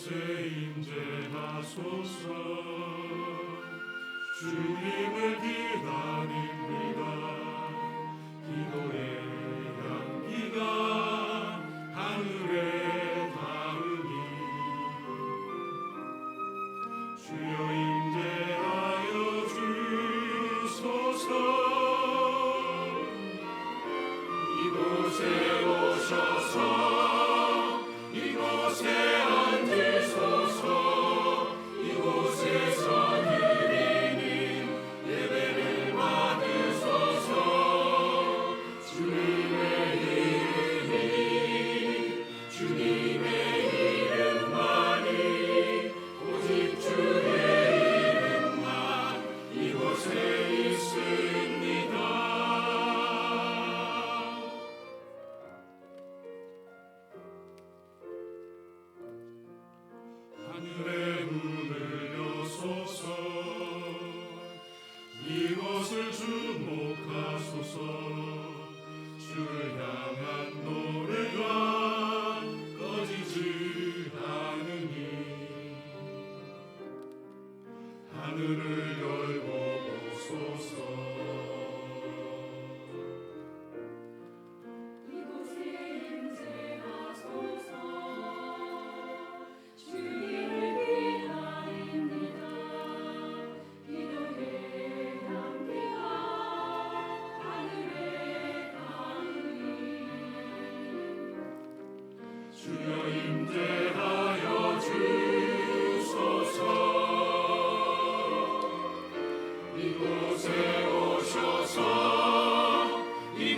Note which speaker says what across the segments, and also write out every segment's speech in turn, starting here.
Speaker 1: 이곳에
Speaker 2: 임재하소서. 주님을 기다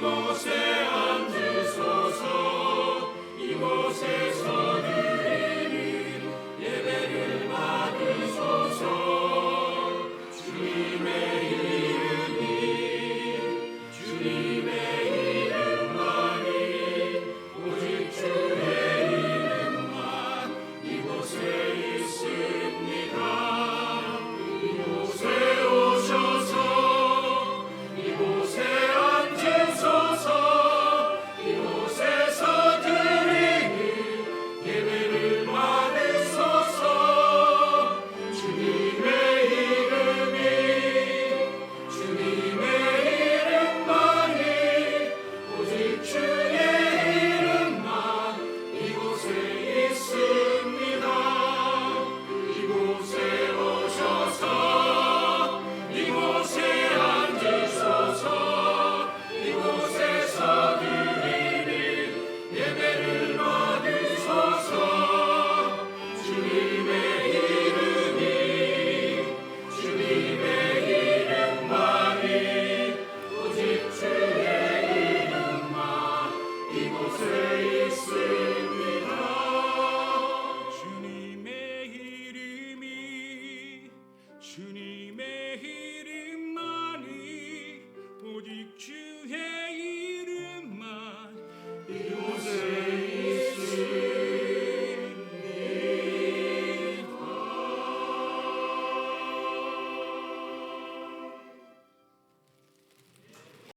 Speaker 1: Боже.